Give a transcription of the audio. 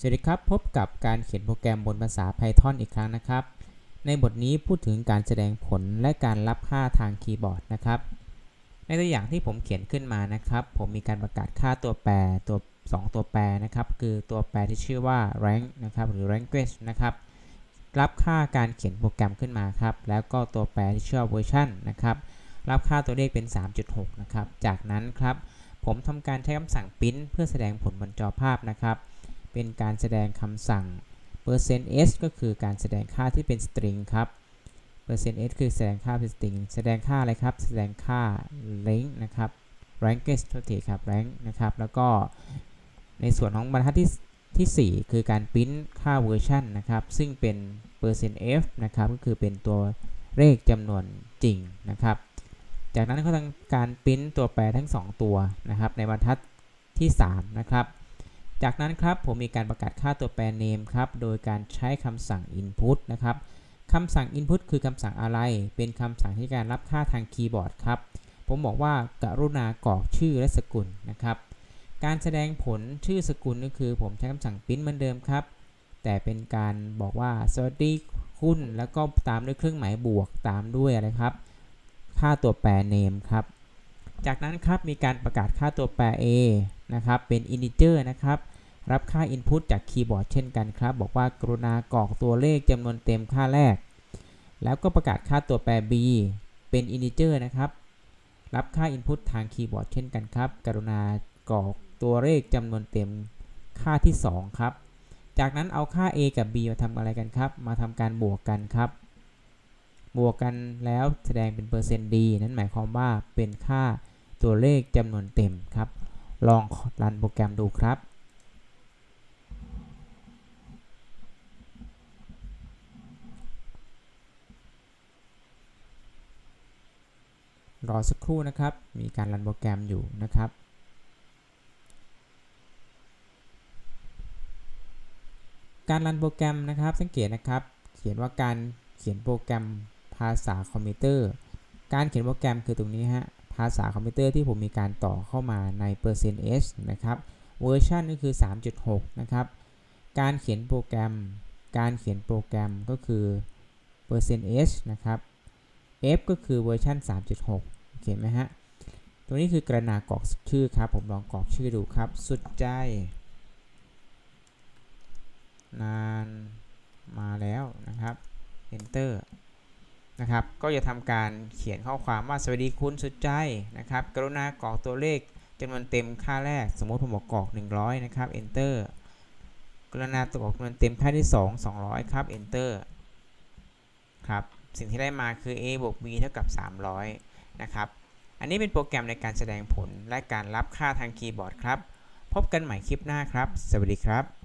สวัสดีครับ พบกับการเขียนโปรแกรมบนภาษา Python อีกครั้งนะครับ ในบทนี้พูดถึงการแสดงผลและการรับค่าทางคีย์บอร์ดนะครับ ในตัวอย่างที่ผมเขียนขึ้นมานะครับ ผมมีการประกาศค่าตัวแปรตัว 2 ตัวแปรนะครับ คือตัวแปรที่ชื่อว่า rank นะครับหรือ language นะครับ รับค่าการเขียนโปรแกรมขึ้นมาครับ แล้วก็ตัวแปรที่ชื่อว่า version นะครับ รับค่าตัวเลขเป็น 3.6 นะครับ จากนั้นครับ ผมทำการใช้คำสั่ง print เพื่อแสดงผลบนจอภาพนะครับ เป็นการแสดงคำสั่ง %s ก็คือการแสดงค่าที่เป็น string ครับ %s คือแสดงค่าเป็น string แสดงค่าอะไรครับ แสดงค่า length นะครับ ranked โทษทีครับ rank นะครับ แล้วก็ในส่วนของบรรทัดที่ที่ 4 คือการ print ค่า version นะครับ ซึ่งเป็น %f นะครับ ก็คือเป็นตัวเลขจำนวนจริงนะครับ จากนั้นก็ทำการ print ตัวแปรทั้ง 2 ตัวนะครับ ในบรรทัดที่ 3 นะครับ จากนั้นครับผมมีการประกาศค่าตัวแปร name ครับ โดยการใช้คำสั่ง input นะครับคำสั่ง input คือคำสั่งอะไร เป็นคำสั่งที่การรับค่าทางคีย์บอร์ดครับ ผมบอกว่ากรุณากรอกชื่อและสกุลนะครับ การแสดงผลชื่อสกุลก็คือ ผมใช้คำสั่ง print เหมือนเดิมครับ แต่เป็นการบอกว่าสวัสดีคุณแล้วก็ตามด้วยเครื่องหมายบวกตามด้วยอะไรครับ ค่าตัวแปร name ครับ จากนั้นครับมีการประกาศค่าตัวแปร a นะครับเป็น integer นะครับรับค่า input จากคีย์บอร์ดเช่นกันครับ บอกว่ากรุณากรอกตัวเลขจำนวนเต็มค่าแรก แล้วก็ประกาศค่าตัวแปร b เป็น integer นะครับ รับค่า input ทางคีย์บอร์ดเช่นกันครับ กรุณากรอกตัวเลขจำนวนเต็มค่าที่ 2 ครับ จากนั้นเอาค่า a กับ b มาทำอะไรกันครับ มาทำการบวกกันครับ บวกกันแล้วแสดงเป็นเปอร์เซ็นต์ d นั่นหมายความว่าเป็นค่าตัวเลขจำนวนเต็มครับ ลองรันโปรแกรมดูครับรอสักครู่นะครับ มีการรันโปรแกรมอยู่นะครับ การรันโปรแกรมนะครับ สังเกตนะครับ เขียนว่าการเขียนโปรแกรมภาษาคอมพิวเตอร์ การเขียนโปรแกรมคือตรงนี้ฮะ ภาษาคอมพิวเตอร์ที่ผมมีการต่อเข้ามาใน PercentH นะครับเวอร์ชันก็คือ 3.6 นะครับ การเขียนโปรแกรม การเขียนโปรแกรมก็คือ PercentH นะครับ f ก็คือเวอร์ชัน3.6เขียนไหมฮะ ตัวนี้คือกระนากรอกชื่อครับ ผมลองกรอกชื่อดูครับ สุดใจ นานมาแล้วนะครับ enter นะครับ ก็จะทำการเขียนข้อความว่าสวัสดีคุณสุดใจนะครับ กรุณากรอกตัวเลขจำนวนเต็มค่าแรก สมมติผมบอกกรอก 100 นะครับ enter กรุณากรอกจำนวนเต็มค่าที่ 2 200 ครับ enter ครับ สิ่งที่ได้มาคือ a บวก b เท่ากับ 300 นะครับ อันนี้เป็นโปรแกรมในการแสดงผลและการรับค่าทางคีย์บอร์ดครับ พบกันใหม่คลิปหน้าครับ สวัสดีครับ